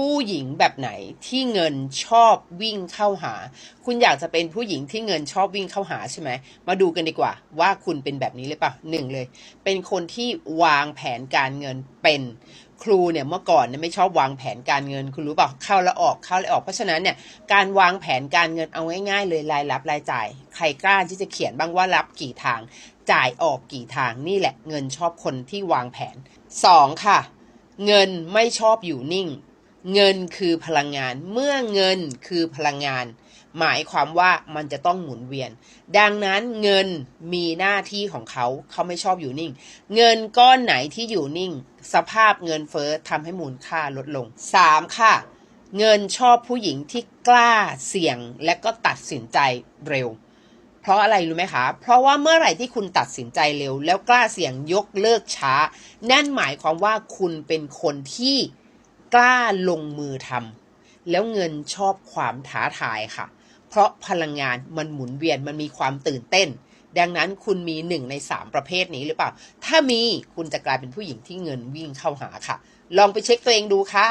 ผู้หญิงแบบไหนที่เงินชอบวิ่งเข้าหา คุณอยากจะเป็นผู้หญิงที่เงินชอบวิ่งเข้าหาใช่ไหม มาดูกันดีกว่า ว่าคุณเป็นแบบนี้หรือเปล่าหนึ่งเลย เป็นคนที่วางแผนการเงินเป็นครูเนี่ยเมื่อก่อนเนี่ยไม่ชอบวางแผนการเงิน คุณรู้เปล่าเข้าแล้วออกเข้าแล้วออกเพราะฉะนั้นเนี่ยการวางแผนการเงินเอาง่ายๆ เลยรายรับรายจ่าย ใครกล้าที่จะเขียนบ้างว่ารับกี่ทาง จ่ายออกกี่ทางนี่แหละเงินชอบคนที่วางแผนสองค่ะ เงินไม่ชอบอยู่นิ่ง เงินคือพลังงาน เมื่อเงินคือพลังงาน หมายความว่ามันจะต้องหมุนเวียน ดังนั้นเงินมีหน้าที่ของเขา เขาไม่ชอบอยู่นิ่ง เงินก้อนไหนที่อยู่นิ่ง สภาพเงินเฟ้อทำให้มูลค่าลดลง 3. ค่ะ เงินชอบผู้หญิงที่กล้าเสี่ยงและก็ตัดสินใจเร็ว เพราะอะไรรู้ไหมคะ เพราะว่าเมื่อไหร่ที่คุณตัดสินใจเร็ว แล้วกล้าเสี่ยงยกเลิกช้า นั่นหมายความว่าคุณเป็นคนที่ กล้าลงมือทำแล้วเงินชอบความท้าทายค่ะ เพราะพลังงานมันหมุนเวียนมันมีความตื่นเต้น ดังนั้นคุณมีหนึ่งในสามประเภทนี้หรือเปล่า ถ้ามีคุณจะกลายเป็นผู้หญิงที่เงินวิ่งเข้าหาค่ะ ลองไปเช็คตัวเองดูค่ะ